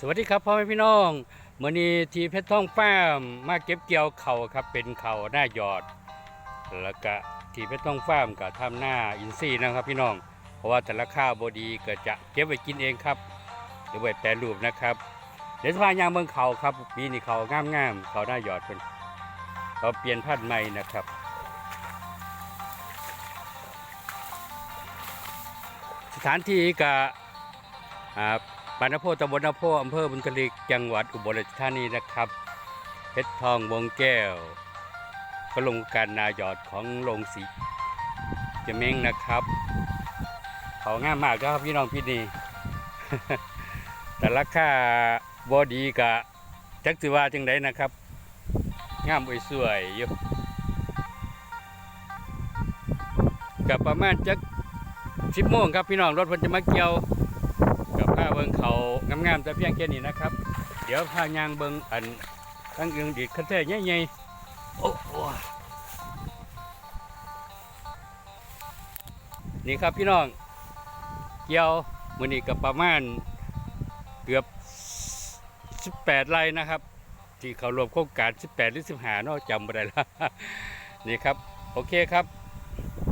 สวัสดีครับพ่อแม่พี่น้องมื่อนี้ทีเพชรท่องฟ้มมาเก็บเกี่ยวเข่าครับเป็นเข่าหน้าหยอด แล้วก็ทีเพชรท่องฟ้มก็ทำหน้าอินซี่นะครับพี่น้อง เพราะว่าแต่ละข้าวบดีก็จะเก็บไว้กินเองครับหรือไว้แปรรูปนะครับ เดี๋ยวจะพายางเมืองเข่าครับปีนี้เขางามงามๆเข่าหน้าหยอดเป็นเขาเปลี่ยนพันธุ์ใหม่นะครับสถานที่ก็อ่าบานนโพตำบลนโพอำเภอบุญทลิกจังหวัดอุบลราชธานีนะครับเพชรทองวงแก้วก็ลงการนายอดของลงสีเจะเม้งนะครับ เขาง่ามมากครับพี่น้องพี่นี่แต่ราคาบอดีกะจักสิว่าจังไดนะครับงามสวยๆอยู่กับประมาณจักสิบโมงครับพี่น้องรถพิ่นจะมาเกี่ยว กับผ้าเบิงเขางามๆแต่เพียงแค่นี้นะครับ เดี๋ยวผ้ายางเบิงอันตั้งอึงดีดคันเทใหญ่ๆโอ้โหนี่ครับพี่น้อง เกี่ยวมือนี้กับประมาณเกือบ 18ไร่นะครับ ที่เขารวมโครงการ 18 หรือ 15เนอะจำไม่ได้แล้วนี่ครับ โอเคครับ